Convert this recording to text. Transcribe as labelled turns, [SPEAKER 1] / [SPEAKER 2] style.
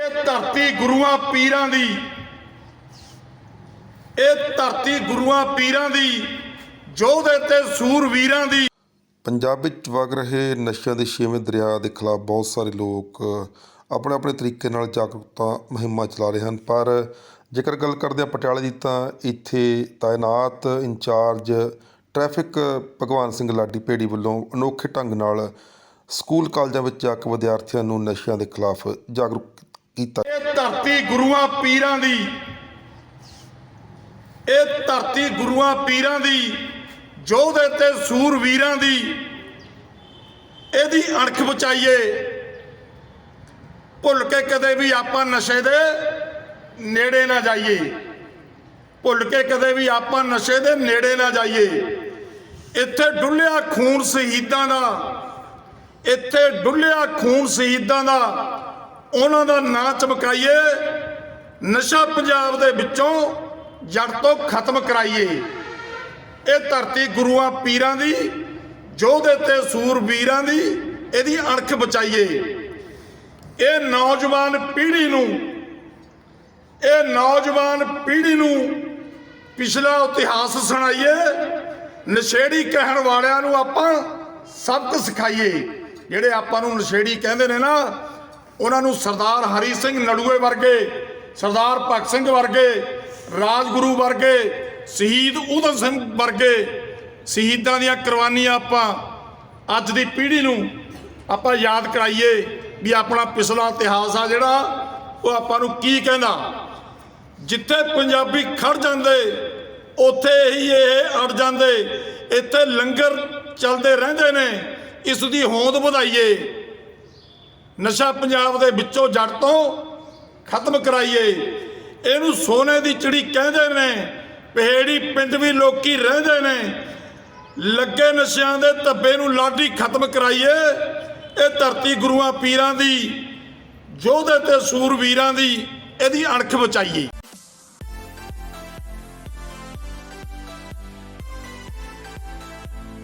[SPEAKER 1] ਇਹ ਧਰਤੀ ਗੁਰੂਆਂ ਪੀਰਾਂ ਦੀ। ਇਹ ਧਰਤੀ ਗੁਰੂਆਂ ਪੀਰਾਂ ਦੀ ਯੋਧੇ ਤੇ ਸੂਰਵੀਰਾਂ ਦੀ।
[SPEAKER 2] ਪੰਜਾਬ ਵਿੱਚ ਵਗ ਰਹੇ ਨਸ਼ਿਆਂ ਦੇ ਛੇਵੇਂ ਦਰਿਆ ਦੇ ਖਿਲਾਫ ਬਹੁਤ ਸਾਰੇ ਲੋਕ ਆਪਣੇ ਆਪਣੇ ਤਰੀਕੇ ਨਾਲ ਜਾਗਰੂਕਤਾ ਮੁਹਿੰਮਾਂ ਚਲਾ ਰਹੇ ਹਨ। ਪਰ ਜੇਕਰ ਗੱਲ ਕਰਦੇ ਹਾਂ ਪਟਿਆਲੇ ਦੀ ਤਾਂ ਇੱਥੇ ਤਾਇਨਾਤ ਇੰਚਾਰਜ ਟ੍ਰੈਫਿਕ ਭਗਵਾਨ ਸਿੰਘ ਲਾਡੀ ਭੇੜੀ ਵੱਲੋਂ ਅਨੋਖੇ ਢੰਗ ਨਾਲ ਸਕੂਲ ਕਾਲਜਾਂ ਵਿੱਚ ਜਾ ਕੇ ਵਿਦਿਆਰਥੀਆਂ ਨੂੰ ਨਸ਼ਿਆਂ ਦੇ ਖਿਲਾਫ ਜਾਗਰੂਕ ਕੀਤਾ।
[SPEAKER 1] ਇਹ ਧਰਤੀ ਗੁਰੂਆਂ ਪੀਰਾਂ ਦੀ, ਇਹ ਧਰਤੀ ਗੁਰੂਆਂ ਪੀਰਾਂ ਦੀ ਯੋਧੇ ਤੇ ਸੂਰਵੀਰਾਂ ਦੀ, ਇਹਦੀ ਅਣਖ ਬਚਾਈਏ। ਭੁੱਲ ਕੇ ਕਦੇ ਵੀ ਆਪਾਂ ਨਸ਼ੇ ਦੇ ਨੇੜੇ ਨਾ ਜਾਈਏ। ਭੁੱਲ ਕੇ ਕਦੇ ਵੀ ਆਪਾਂ ਨਸ਼ੇ ਦੇ ਨੇੜੇ ਨਾ ਜਾਈਏ। ਇੱਥੇ ਡੁੱਲਿਆ ਖੂਨ ਸ਼ਹੀਦਾਂ ਦਾ, ਇੱਥੇ ਡੁੱਲਿਆ ਖੂਨ ਸ਼ਹੀਦਾਂ ਦਾ ਉਹਨਾਂ ਦਾ ਨਾਂ ਚਮਕਾਈਏ। ਨਸ਼ਾ ਪੰਜਾਬ ਦੇ ਵਿੱਚੋਂ ਜੜ ਤੋਂ ਖਤਮ ਕਰਾਈਏ। ਇਹ ਧਰਤੀ ਗੁਰੂਆਂ ਪੀਰਾਂ ਦੀ ਯੋਧੇ ਤੇ ਸੂਰਬੀਰਾਂ ਦੀ, ਇਹਦੀ ਅਣਖ ਬਚਾਈਏ। ਇਹ ਨੌਜਵਾਨ ਪੀੜ੍ਹੀ ਨੂੰ, ਇਹ ਨੌਜਵਾਨ ਪੀੜ੍ਹੀ ਨੂੰ ਪਿਛਲਾ ਇਤਿਹਾਸ ਸੁਣਾਈਏ। ਨਸ਼ੇੜੀ ਕਹਿਣ ਵਾਲਿਆਂ ਨੂੰ ਆਪਾਂ ਸਬਕ ਸਿਖਾਈਏ। ਜਿਹੜੇ ਆਪਾਂ ਨੂੰ ਨਸ਼ੇੜੀ ਕਹਿੰਦੇ ਨੇ ਨਾ ਉਹਨਾਂ ਨੂੰ ਸਰਦਾਰ ਹਰੀ ਸਿੰਘ ਨੜੂਏ ਵਰਗੇ, ਸਰਦਾਰ ਭਗਤ ਸਿੰਘ ਵਰਗੇ, ਰਾਜਗੁਰੂ ਵਰਗੇ, ਸ਼ਹੀਦ ਊਧਮ ਸਿੰਘ ਵਰਗੇ ਸ਼ਹੀਦਾਂ ਦੀਆਂ ਕੁਰਬਾਨੀਆਂ ਆਪਾਂ ਅੱਜ ਦੀ ਪੀੜ੍ਹੀ ਨੂੰ ਆਪਾਂ ਯਾਦ ਕਰਾਈਏ ਵੀ ਆਪਣਾ ਪਿਛਲਾ ਇਤਿਹਾਸ ਆ ਜਿਹੜਾ, ਉਹ ਆਪਾਂ ਨੂੰ ਕੀ ਕਹਿੰਦਾ? ਜਿੱਥੇ ਪੰਜਾਬੀ ਖੜ ਜਾਂਦੇ, ਉੱਥੇ ਹੀ ਇਹ ਅੜ ਜਾਂਦੇ, ਇੱਥੇ ਲੰਗਰ ਚੱਲਦੇ ਰਹਿੰਦੇ ਨੇ, ਇਸ ਦੀ ਹੋਂਦ ਵਧਾਈਏ। ਨਸ਼ਾ ਪੰਜਾਬ ਦੇ ਵਿੱਚੋਂ ਜੜ ਤੋਂ ਖਤਮ ਕਰਾਈਏ। ਇਹਨੂੰ ਸੋਨੇ ਦੀ ਚਿੜੀ ਕਹਿੰਦੇ ਨੇ, ਪਹੇੜੀ ਪਿੰਡ ਵੀ ਲੋਕੀ ਰਹਿੰਦੇ ਨੇ। ਲੱਗੇ ਨਸ਼ਿਆਂ ਦੇ ਧੱਬੇ ਨੂੰ ਲਾਡੀ ਖਤਮ ਕਰਾਈਏ। ਇਹ ਧਰਤੀ ਗੁਰੂਆਂ ਪੀਰਾਂ ਦੀ ਯੋਧੇ ਤੇ ਸੂਰਵੀਰਾਂ ਦੀ, ਇਹਦੀ ਅਣਖ ਬਚਾਈਏ।